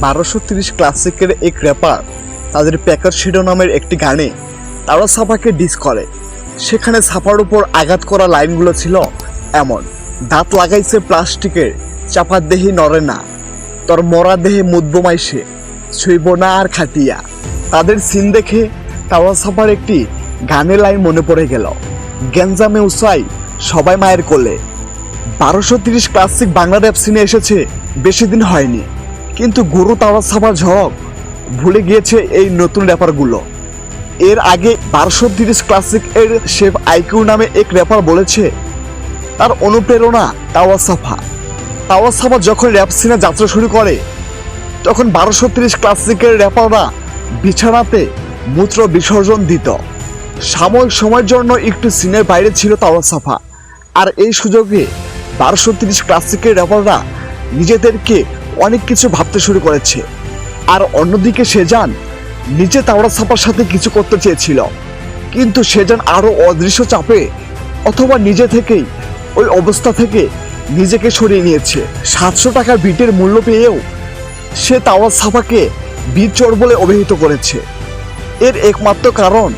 বারোশো তিরিশ ক্লাসিকের এক র্যাপার তাদের প্যাকার শিরোনামের একটি গানে তারা সাফাকে ডিস করে। সেখানে সাফার উপর আঘাত করা লাইনগুলো ছিল এমন। দাঁত লাগাইছে প্লাস্টিকের চাপার দেহে নড়ে না। তোর মরা দেহে মুদব মাইসে ছুইব না আর খাটিয়া। তাদের সিন দেখে তাওয়া সাফার একটি গানের লাইন মনে পড়ে গেল। গেঞ্জামে উসাই সবাই মায়ের কোলে। বারোশো তিরিশ ক্লাসিক বাংলা র্যাপ সিনে এসেছে, বেশি দিন হয়নি। কিন্তু গুরু তাওয়া সাফার ঝড়ক ভুলে গিয়েছে এই নতুন র্যাপারগুলো এর আগে বারোশো তিরিশ ক্লাসিক এর শেফ আইকিউ নামে এক র্যাপার বলেছে, তার অনুপ্রেরণা তাওয়া সাফা তাওয়া সাফা যখন র্যাপ সিনে যাত্রা শুরু করে, তখন বারোশো তিরিশ ক্লাসিকের র্যাপাররা বিছানাতে মূত্র বিসর্জন দিত। সাময়িক সময়ের জন্য একটু সিনের বাইরে ছিল তাওয়া সাফা আর এই সুযোগে বারোশো তিরিশ ক্লাসিকের র্যাপাররা নিজেদেরকে অনেক কিছু ভাবতে শুরু করেছে। আর অন্যদিকে সেজান নিজে তাওড়া সাপার সাথে কিছু করতে চেয়েছিল। কিন্তু সেজান আরও অদৃশ্য চাপে অথবা নিজে থেকেই ওই অবস্থা থেকে নিজেকে সরিয়ে নিয়েছে। সাতশো টাকার বিটের মূল্য পেয়েও সে তাওয়া সাফাকে চোর বলে অভিহিত করেছে। এর একমাত্র কারণ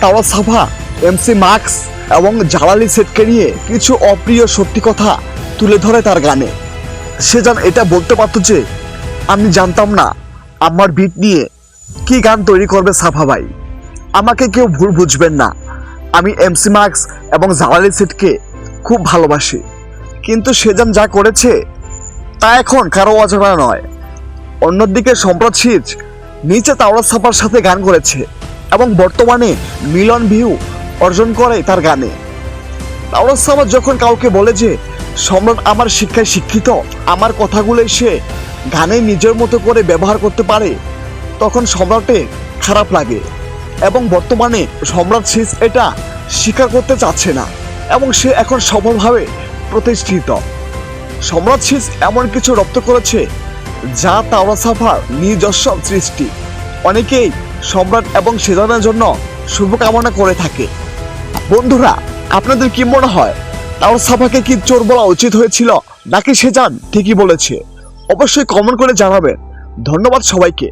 তাওয়া সাফা এমসি মার্কস এবং জালালি সেটকে নিয়ে কিছু অপ্রিয় সত্যি কথা তুলে ধরে তার গানে। সে যেন এটা বলতে পারতো যে, আমি জানতাম না, আমার বিট নিয়ে কি গান তৈরি করবে সাফা ভাই। আমাকে কেউ ভুল বুঝবেন না। আমি এমসি মার্কস এবং জালালি সেটকে খুব ভালোবাসি। কিন্তু সেজান যা করেছে, তা এখন কারও অজানা নয়। অন্যদিকে সম্প্রদ সিজ নিচে তাওড়া ছাপার সাথে গান করেছে এবং বর্তমানে মিলন ভিউ অর্জন করে তার গানে। তাওড়া ছাপা যখন কাউকে বলে যে সম্রাট আমার শিক্ষায় শিক্ষিত, আমার কথাগুলো সে গানে নিজের মতো করে ব্যবহার করতে পারে। তখন সম্রাটে খারাপ লাগে এবং বর্তমানে সম্রাট সিজ এটা স্বীকার করতে চাচ্ছে না এবং সে এখন সফলভাবে প্রতিষ্ঠিত। সম্রাট সিজ এমন কিছু রপ্ত করেছে যা তাওরা সাফার নিজস্ব সৃষ্টি। অনেকেই সম্রাট এবং সেজানের জন্য শুভকামনা করে থাকে। বন্ধুরা, আপনাদের কি মনে হয়? তাওরা সাফাকে কি চোর বলা উচিত হয়েছিল? নাকি সে যান ঠিকই বলেছে। অবশ্যই কমেন্ট করে জানাবেন। ধন্যবাদ সবাইকে।